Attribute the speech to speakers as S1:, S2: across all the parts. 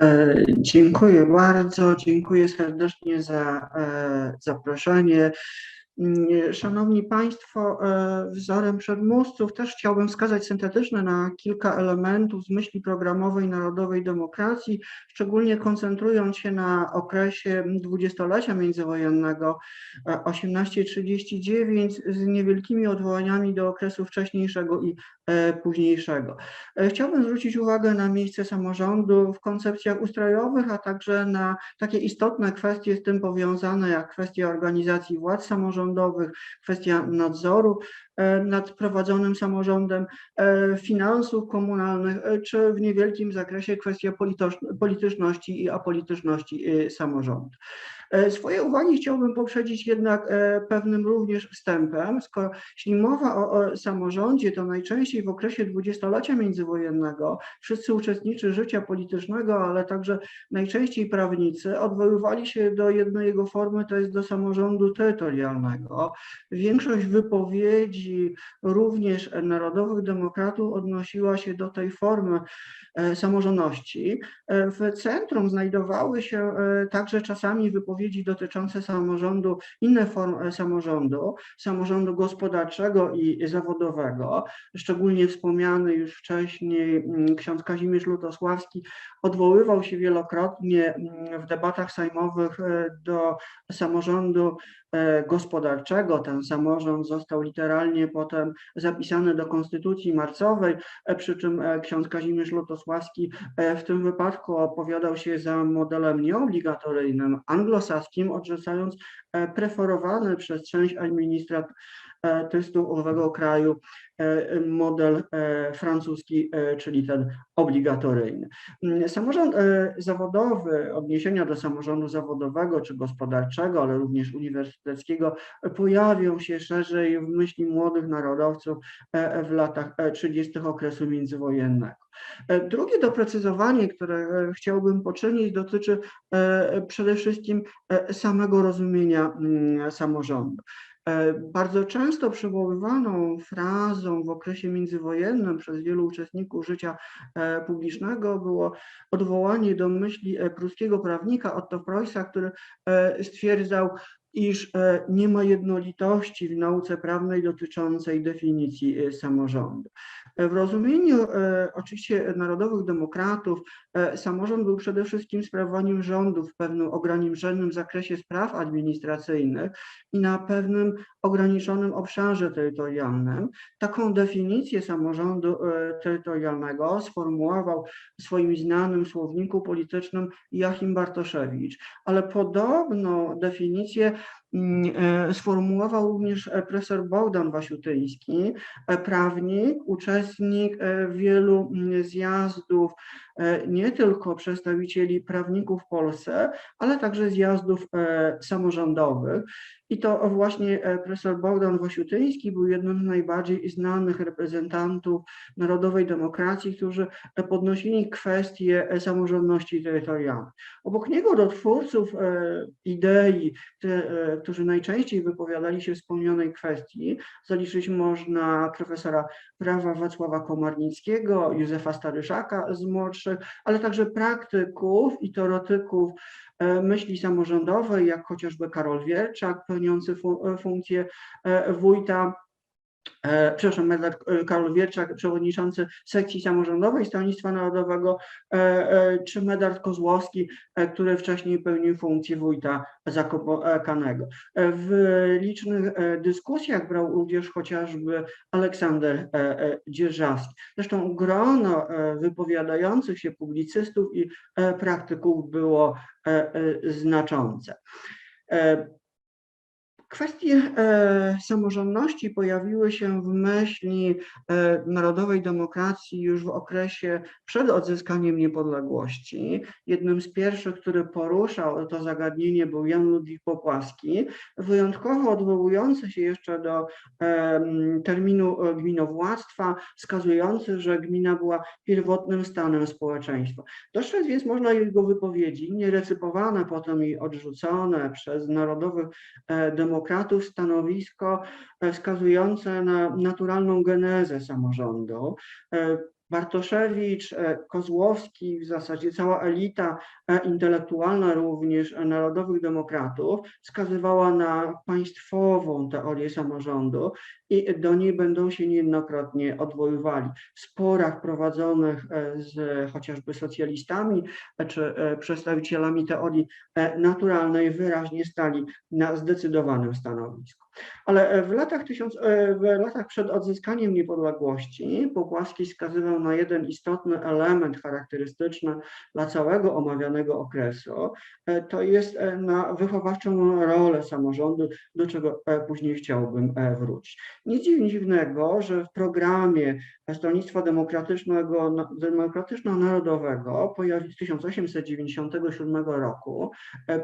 S1: E, Dziękuję bardzo, dziękuję serdecznie za e, zaproszenie. Mm, Szanowni Państwo, e, wzorem przedmówców też chciałbym wskazać syntetyczne na kilka elementów z myśli programowej Narodowej Demokracji, szczególnie koncentrując się na okresie dwudziestolecia międzywojennego e, 1839 z niewielkimi odwołaniami do okresu wcześniejszego i e, późniejszego. E, Chciałbym zwrócić uwagę na miejsce samorządu w koncepcjach ustrojowych, a także na takie istotne kwestie z tym powiązane, jak kwestia organizacji władz samorządowych, kwestia nadzoru e, nad prowadzonym samorządem, e, finansów komunalnych, e, czy w niewielkim zakresie kwestia polityczności i apolityczności samorządu. E, Swoje uwagi chciałbym poprzedzić jednak e, pewnym również wstępem. Skoro jeśli mowa o, o samorządzie, to najczęściej w okresie dwudziestolecia międzywojennego wszyscy uczestnicy życia politycznego, ale także najczęściej prawnicy odwoływali się do jednej jego formy, to jest do samorządu terytorialnego. Większość wypowiedzi również narodowych demokratów odnosiła się do tej formy e, samorządności. W centrum znajdowały się także czasami wypowiedzi dotyczące samorządu, inne formy samorządu, samorządu gospodarczego i zawodowego. Szczególnie wspomniany już wcześniej mm, ksiądz Kazimierz Lutosławski odwoływał się wielokrotnie mm, w debatach sejmowych e, do samorządu gospodarczego. Ten samorząd został literalnie potem zapisany do Konstytucji Marcowej, e, przy czym e, ksiądz Kazimierz Lutosławski e, w tym wypadku opowiadał się za modelem nieobligatoryjnym, anglosaskim, odrzucając e, preferowany przez część administratystów owego kraju e, model e, francuski, e, czyli ten obligatoryjny. Mm, Samorząd e, zawodowy, odniesienia do samorządu zawodowego czy gospodarczego, ale również uniwersyteckiego e, pojawią się szerzej w myśli młodych narodowców e, w latach e, 30. okresu międzywojennego. E, Drugie doprecyzowanie, które e, chciałbym poczynić, dotyczy e, przede wszystkim e, samego rozumienia mm, samorządu. E, Bardzo często przywoływaną frazą w okresie międzywojennym przez wielu uczestników życia e, publicznego było odwołanie do myśli pruskiego prawnika Otto Preussa, który e, stwierdzał, iż nie ma jednolitości w nauce prawnej dotyczącej definicji samorządu. W rozumieniu oczywiście narodowych demokratów samorząd był przede wszystkim sprawowaniem rządu w pewnym ograniczonym zakresie spraw administracyjnych i na pewnym ograniczonym obszarze terytorialnym. Taką definicję samorządu e, terytorialnego sformułował w swoim znanym słowniku politycznym Joachim Bartoszewicz, ale podobną definicję mm, e, sformułował również e, profesor Bogdan Wasiutyński, e, prawnik, uczestnik e, wielu mm, zjazdów, e, nie tylko przedstawicieli prawników w Polsce, ale także zjazdów e, samorządowych. I to właśnie e, profesor Bogdan Wasiutyński był jednym z najbardziej znanych reprezentantów narodowej demokracji, którzy e, podnosili kwestię e, samorządności terytorialnej. Obok niego do twórców idei, którzy najczęściej wypowiadali się w wspomnianej kwestii, zaliczyć można profesora prawa Wacława Komarnickiego, Józefa Staryszaka z młodszych, ale także praktyków i teoretyków myśli samorządowej, jak chociażby Karol Wierczak, pełniący e, funkcję e, wójta e, przepraszam, Medard Karol Wierczak, przewodniczący sekcji samorządowej Stronnictwa Narodowego, czy Medard Kozłowski, który wcześniej pełnił funkcję wójta Zakopanego. W licznych dyskusjach brał udział chociażby Aleksander Dzierżawski. Zresztą grono wypowiadających się publicystów i praktyków było znaczące. E, Kwestie e, samorządności pojawiły się w myśli e, narodowej demokracji już w okresie przed odzyskaniem niepodległości. Jednym z pierwszych, który poruszał to zagadnienie był Jan Ludwik Popłaski, wyjątkowo odwołujący się jeszcze do em, terminu e, gminowładztwa, wskazujący, że gmina była pierwotnym stanem społeczeństwa. Dostrzec więc można jego wypowiedzi, nierecypowane potem i odrzucone przez narodowych e, demokratów, stanowisko e, wskazujące na naturalną genezę samorządu. E, Bartoszewicz, e, Kozłowski, w zasadzie cała elita intelektualna również narodowych demokratów wskazywała na państwową teorię samorządu i do niej będą się niejednokrotnie odwoływali. W sporach prowadzonych z chociażby socjalistami czy przedstawicielami teorii naturalnej wyraźnie stali na zdecydowanym stanowisku. Ale w latach, tysiąc, w latach przed odzyskaniem niepodległości Popłaski wskazywał na jeden istotny element charakterystyczny dla całego omawianego okresu, to jest na wychowawczą rolę samorządu, do czego później chciałbym wrócić. Nic dziwnego, że w programie Stronnictwa Demokratycznego, Demokratyczno-Narodowego z 1897 roku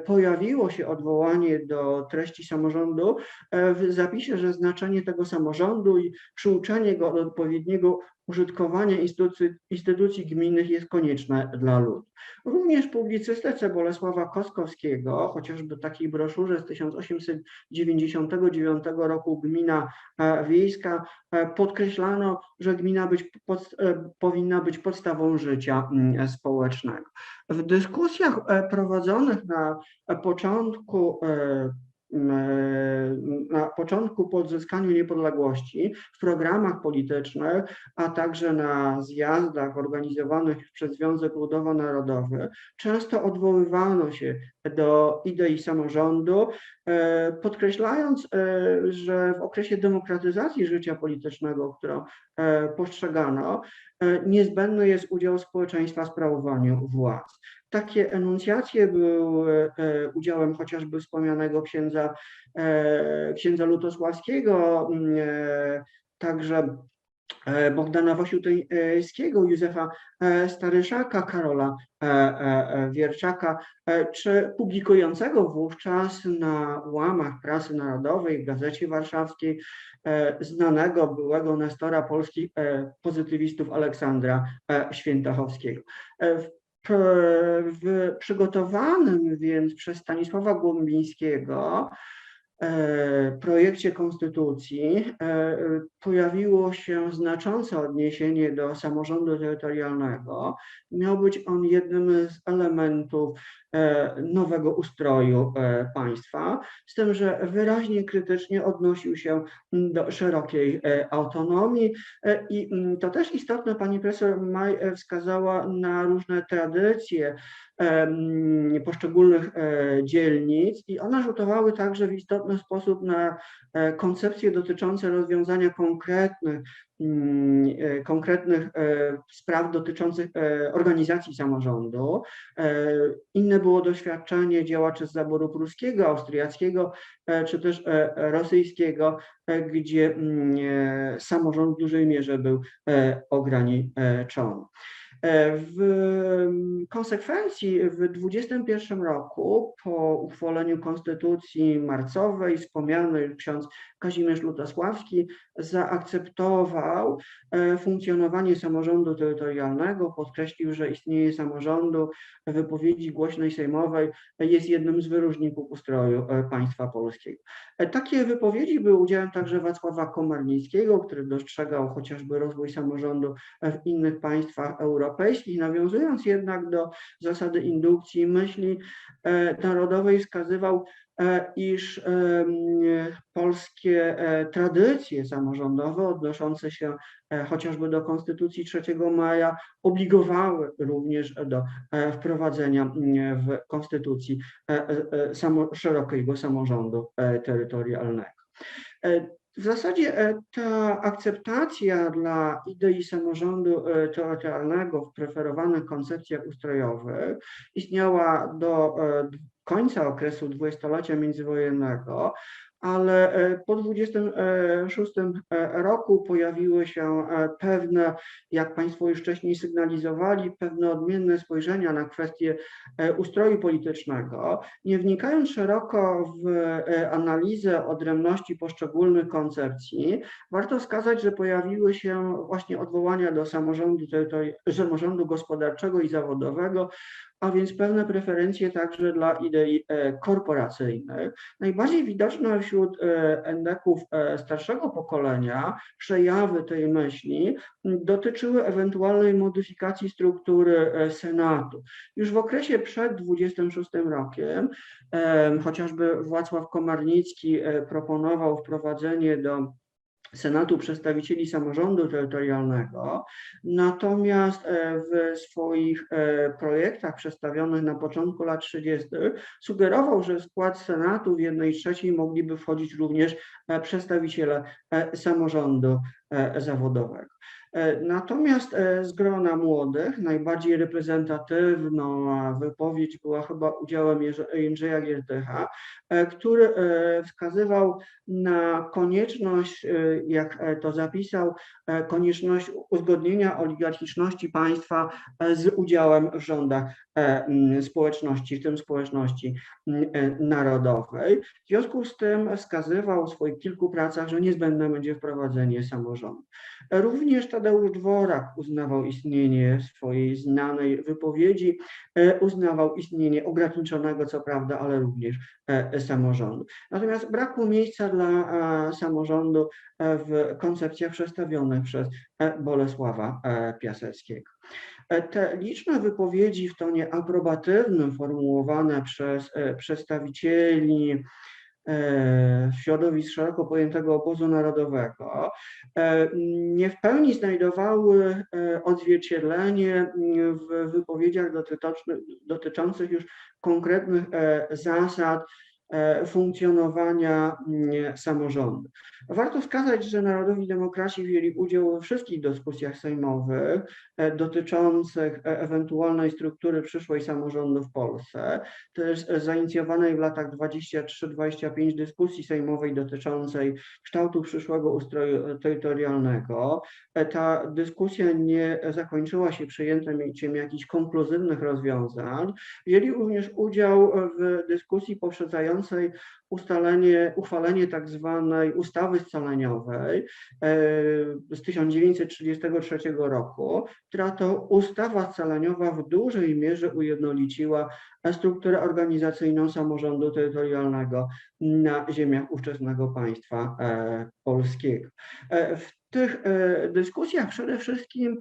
S1: pojawiło się odwołanie do treści samorządu w zapisie, że znaczenie tego samorządu i przyuczenie go do odpowiedniego użytkowania instytucji, instytucji gminnych jest konieczne dla ludu. Również publicystyce Bolesława Koskowskiego, chociażby takiej broszurze z 1899 roku Gmina e, Wiejska, e, podkreślano, że gmina być, pod, e, powinna być podstawą życia mm, społecznego. W dyskusjach prowadzonych na początku na początku po odzyskaniu niepodległości w programach politycznych, a także na zjazdach organizowanych przez Związek Ludowo-Narodowy często odwoływano się do idei samorządu, e, podkreślając, e, że w okresie demokratyzacji życia politycznego, którą e, postrzegano, niezbędny jest udział społeczeństwa w sprawowaniu władz. Takie enuncjacje były udziałem chociażby wspomnianego księdza, księdza Lutosławskiego, także E, Bogdana Wasiutyńskiego, Józefa e, Staryszaka, Karola e, Wierczaka, czy publikującego wówczas na łamach prasy narodowej w Gazecie Warszawskiej znanego byłego nestora polskich pozytywistów Aleksandra Świętochowskiego. W, w przygotowanym więc przez Stanisława Głąbińskiego E, projekcie konstytucji e, pojawiło się znaczące odniesienie do samorządu terytorialnego. Miał być on jednym z elementów nowego ustroju e, państwa, z tym, że wyraźnie krytycznie odnosił się do szerokiej e, autonomii i mm, to też istotne, pani profesor Maj wskazała na różne tradycje mm, poszczególnych dzielnic i one rzutowały także w istotny sposób na koncepcje dotyczące rozwiązania konkretnych e, konkretnych e, spraw dotyczących e, organizacji samorządu. Inne było doświadczenie działaczy z zaboru pruskiego, austriackiego czy też rosyjskiego, gdzie mm, samorząd w dużej mierze był ograniczony. W konsekwencji w 2021 roku po uchwaleniu konstytucji marcowej wspomniany ksiądz Kazimierz Lutosławski zaakceptował e, funkcjonowanie samorządu terytorialnego, podkreślił, że istnienie samorządu wypowiedzi głośnej sejmowej jest jednym z wyróżników ustroju e, państwa polskiego. E, takie wypowiedzi były udziałem także Wacława Komarnickiego, który dostrzegał chociażby rozwój samorządu w innych państwach europejskich, nawiązując jednak do zasady indukcji myśli narodowej wskazywał E, iż e, polskie e, tradycje samorządowe odnoszące się chociażby do Konstytucji 3 maja obligowały również do wprowadzenia w Konstytucji szerokiego samorządu terytorialnego. W zasadzie ta akceptacja dla idei samorządu terytorialnego w preferowanych koncepcjach ustrojowych istniała do końca okresu dwudziestolecia międzywojennego, ale e, po 26 e, roku pojawiły się e, pewne, jak Państwo już wcześniej sygnalizowali, pewne odmienne spojrzenia na kwestie ustroju politycznego. Nie wnikając szeroko w analizę odrębności poszczególnych koncepcji, warto wskazać, że pojawiły się właśnie odwołania do samorządu, samorządu gospodarczego i zawodowego, a więc pewne preferencje także dla idei korporacyjnych. Najbardziej widoczne wśród e, endeków e, starszego pokolenia przejawy tej myśli dotyczyły ewentualnej modyfikacji struktury e, Senatu. Już w okresie przed 26 rokiem em, chociażby Władysław Komarnicki e, proponował wprowadzenie do Senatu Przedstawicieli Samorządu Terytorialnego, natomiast e, w swoich e, projektach przedstawionych na początku lat 30. sugerował, że w skład Senatu w jednej trzeciej mogliby wchodzić również e, przedstawiciele samorządu zawodowego. E, Natomiast e, z grona młodych najbardziej reprezentatywna wypowiedź była chyba udziałem Jędrzeja Giertycha, e, który e, wskazywał na konieczność, e, jak e, to zapisał, e, konieczność uzgodnienia oligarchiczności państwa e, z udziałem w rządach. e, społeczności, w tym społeczności m, e, narodowej. W związku z tym wskazywał w swoich kilku pracach, że niezbędne będzie wprowadzenie samorządu. Również Tadeusz Dworak uznawał istnienie swojej znanej wypowiedzi, e, uznawał istnienie ograniczonego, co prawda, ale również e, samorządu. Natomiast brakło miejsca dla e, samorządu e, w koncepcjach przedstawionych przez e, Bolesława e, Piaseckiego. E, Te liczne wypowiedzi w tonie aprobatywnym formułowane przez e, przedstawicieli e, środowisk szeroko pojętego obozu narodowego nie w pełni znajdowały odzwierciedlenie w wypowiedziach dotyczących, już konkretnych zasad funkcjonowania mm, samorządu. Warto wskazać, że Narodowi Demokraci wzięli udział we wszystkich dyskusjach sejmowych e, dotyczących e, ewentualnej struktury przyszłej samorządu w Polsce, też e, zainicjowanej w latach 23-25 dyskusji sejmowej dotyczącej kształtu przyszłego ustroju e, terytorialnego. E, Ta dyskusja nie zakończyła się przyjęciem jakichś konkluzywnych rozwiązań. Wzięli również udział w dyskusji poprzedzającej ustalenie, uchwalenie tak zwanej ustawy scaleniowej e, z 1933 roku, która to ustawa scaleniowa w dużej mierze ujednoliciła strukturę organizacyjną samorządu terytorialnego na ziemiach ówczesnego państwa e, polskiego. E, W tych dyskusjach przede wszystkim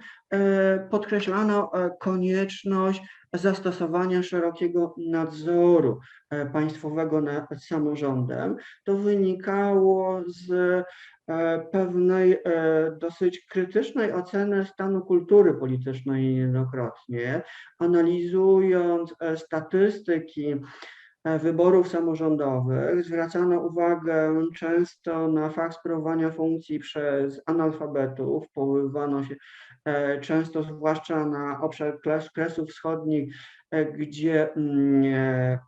S1: podkreślano konieczność zastosowania szerokiego nadzoru e, państwowego nad samorządem. To wynikało z e, pewnej e, dosyć krytycznej oceny stanu kultury politycznej niejednokrotnie, analizując statystyki wyborów samorządowych, zwracano uwagę często na fakt sprawowania funkcji przez analfabetów, powoływano się e, często zwłaszcza na obszar kres- Kresów Wschodnich, e, gdzie mm, e,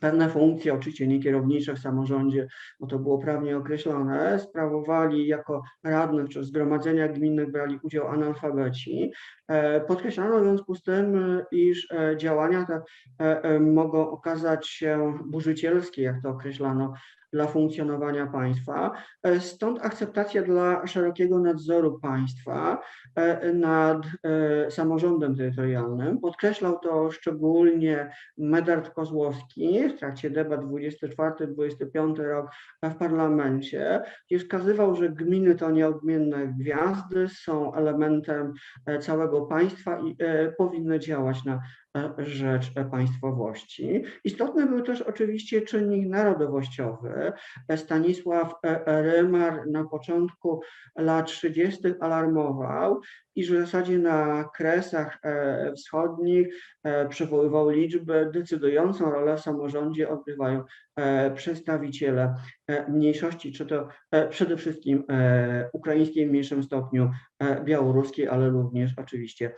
S1: pewne funkcje, oczywiście nie kierownicze w samorządzie, bo to było prawnie określone, sprawowali jako radnych czy w zgromadzeniach gminnych brali udział analfabeci. E, Podkreślano w związku z tym, e, iż e, działania te mogą okazać się burzycielskie, jak to określano, dla funkcjonowania państwa. E, Stąd akceptacja dla szerokiego nadzoru państwa e, nad e, samorządem terytorialnym. Podkreślał to szczególnie Medard Kozłowski w trakcie debat 24-25 rok w parlamencie, gdzie wskazywał, że gminy to nieodmienne gwiazdy, są elementem całego państwa i powinny działać na rzecz państwowości. Istotny był też oczywiście czynnik narodowościowy. Stanisław Rymar na początku lat 30. alarmował, iż w zasadzie na kresach e, wschodnich e, przywoływał liczby, decydującą rolę w samorządzie odgrywają e, przedstawiciele mniejszości, czy to przede wszystkim ukraińskiej w mniejszym stopniu, białoruskiej, ale również oczywiście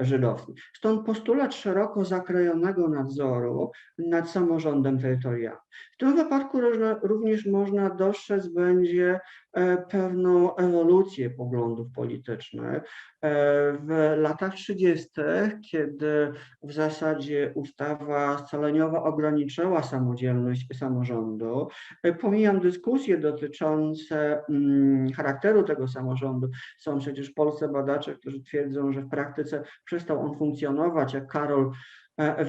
S1: żydowskiej. Stąd postulat szeroko zakrojonego nadzoru nad samorządem terytorialnym. W tym wypadku również można dostrzec będzie pewną ewolucję poglądów politycznych. E, W latach 30., kiedy w zasadzie ustawa scaleniowa ograniczyła samodzielność samorządu, e, pomijam dyskusje dotyczące mm, charakteru tego samorządu. Są przecież w Polsce badacze, którzy twierdzą, że w praktyce przestał on funkcjonować, jak Karol e,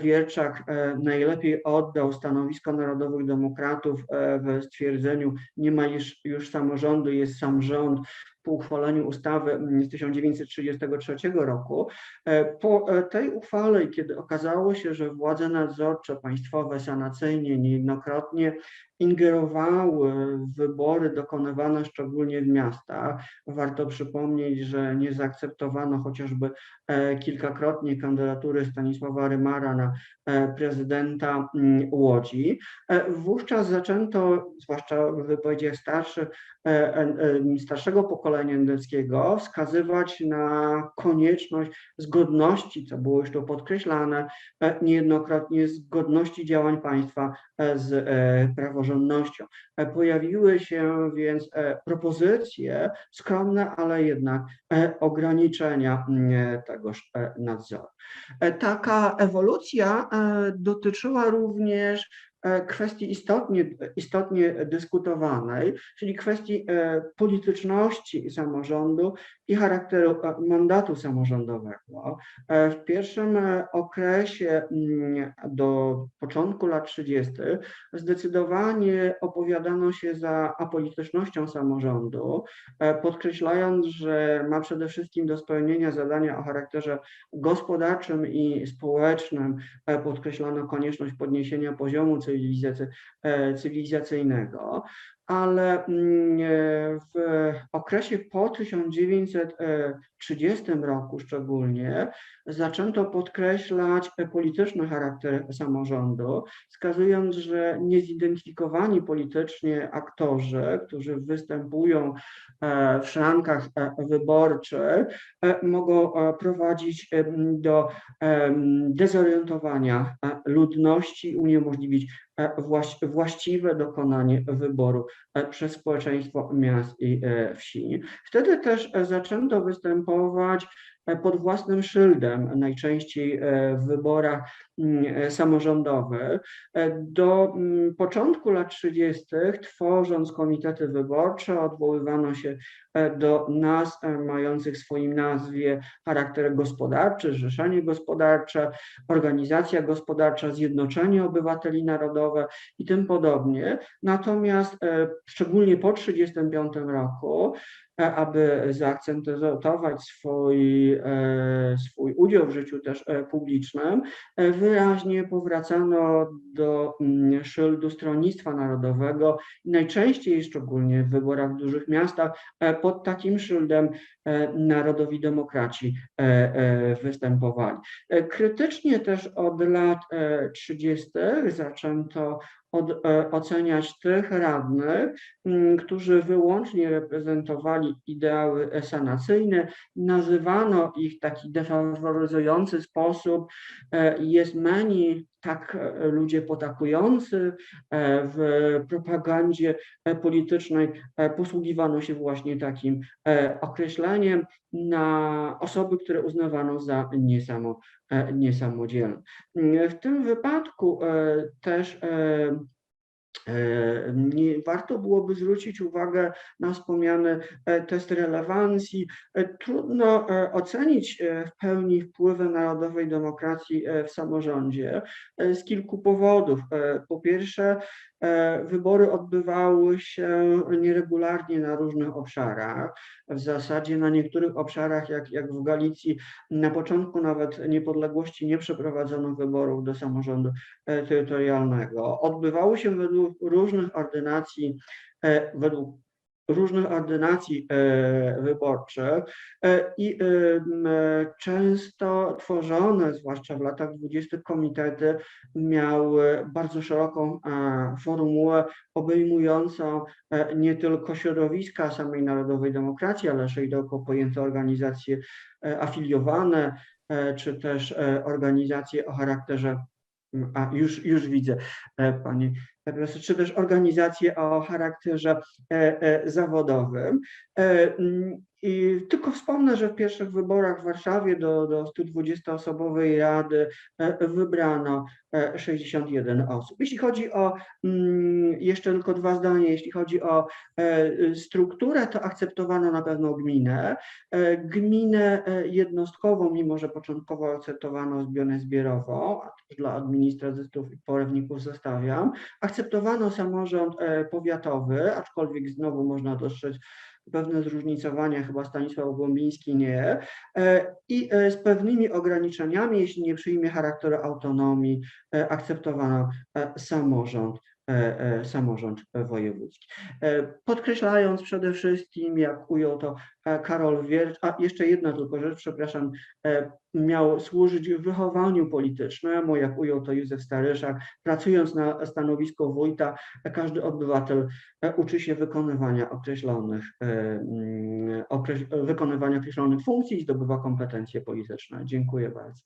S1: Wierczak e, najlepiej oddał stanowisko Narodowych Demokratów e, w stwierdzeniu nie ma już, już samorządu, jest sam rząd po uchwaleniu ustawy z 1933 roku. E, Po e, tej uchwale, kiedy okazało się, że władze nadzorcze państwowe sanacyjnie niejednokrotnie ingerowały w wybory dokonywane szczególnie w miastach, warto przypomnieć, że nie zaakceptowano chociażby e, kilkakrotnie kandydatury Stanisława Rymara na e, prezydenta mm, Łodzi. E, Wówczas zaczęto, zwłaszcza w wypowiedziach starszego pokolenia endeckiego, wskazywać na konieczność zgodności, co było już tu podkreślane, niejednokrotnie zgodności działań państwa z e, praworządnością. E, Pojawiły się więc e, propozycje, skromne, ale jednak e, ograniczenia mm, tegoż nadzoru. Taka ewolucja dotyczyła również kwestii istotnie, istotnie dyskutowanej, czyli kwestii polityczności samorządu i charakteru e, mandatu samorządowego. E, W pierwszym e, okresie mm, do początku lat 30. zdecydowanie opowiadano się za apolitycznością samorządu, podkreślając, że ma przede wszystkim do spełnienia zadania o charakterze gospodarczym i społecznym. Podkreślano konieczność podniesienia poziomu cywilizacy, cywilizacyjnego, ale mm, e, w okresie po 1930 roku szczególnie zaczęto podkreślać polityczny charakter samorządu, wskazując, że niezidentyfikowani politycznie aktorzy, którzy występują e, w szrankach e, wyborczych, e, mogą prowadzić do dezorientowania ludności, uniemożliwić właś- właściwe dokonanie wyboru przez społeczeństwo miast i wsi. Wtedy też zaczęto występować e, pod własnym szyldem, najczęściej e, w wyborach mm, e, samorządowych. E, Do mm, początku lat 30., tworząc komitety wyborcze, odwoływano się e, do e, mających w swoim nazwie charakter gospodarczy, zrzeszenie gospodarcze, organizacja gospodarcza, zjednoczenie obywateli narodowe i tym podobnie. Natomiast szczególnie po 1935 roku, aby zaakcentować swój, swój udział w życiu też publicznym, e, wyraźnie powracano do mm, szyldu Stronnictwa Narodowego. Najczęściej, szczególnie w wyborach w dużych miastach, e, pod takim szyldem e, narodowi demokraci e, występowali. Krytycznie też od lat e, 30. zaczęto od, e, oceniać tych radnych, m, którzy wyłącznie reprezentowali ideały sanacyjne. Nazywano ich w taki defaworyzujący sposób. e, Jest meni tak e, ludzie potakujący e, w propagandzie e, politycznej posługiwano się właśnie takim określeniem na osoby, które uznawano za niesamo, niesamodzielne. W tym wypadku też warto byłoby zwrócić uwagę na wspomniany e, test relewancji. E, Trudno e, ocenić e, w pełni wpływy narodowej demokracji e, w samorządzie e, z kilku powodów. E, Po pierwsze, e, wybory odbywały się nieregularnie na różnych obszarach. W zasadzie na niektórych obszarach, jak, jak w Galicji, na początku nawet niepodległości nie przeprowadzono wyborów do samorządu e, terytorialnego. Odbywały się według różnych ordynacji, e, według różnych ordynacji e, wyborczych e, i e, często tworzone, zwłaszcza w latach 20. komitety miały bardzo szeroką formułę obejmującą nie tylko środowiska samej narodowej demokracji, ale szeroko pojęte organizacje afiliowane, czy też organizacje o charakterze A już, już widzę, Pani czy też organizacje o charakterze e, e, zawodowym. E, I tylko wspomnę, że w pierwszych wyborach w Warszawie do, do 120-osobowej rady e, wybrano e, 61 osób. Jeśli chodzi o, mm, jeszcze tylko dwa zdania, jeśli chodzi o e, strukturę, to akceptowano na pewno gminę. E, Gminę e, jednostkową, mimo że początkowo akceptowano zbionę zbiorową, dla administratystów i porewników zostawiam, akceptowano samorząd e, powiatowy, aczkolwiek znowu można dostrzec pewne zróżnicowania, chyba Stanisław Głąbiński nie, e, i e, z pewnymi ograniczeniami, jeśli nie przyjmie charakteru autonomii, e, akceptowano samorząd samorząd wojewódzki. E, Podkreślając przede wszystkim, jak ujął to e, Karol Wiercz, a jeszcze jedna tylko rzecz, przepraszam, e, miał służyć wychowaniu politycznemu, jak ujął to Józef Staryszak, pracując na stanowisku wójta, każdy obywatel e, uczy się wykonywania określonych, e, mm, wykonywania określonych funkcji i zdobywa kompetencje polityczne. Dziękuję bardzo.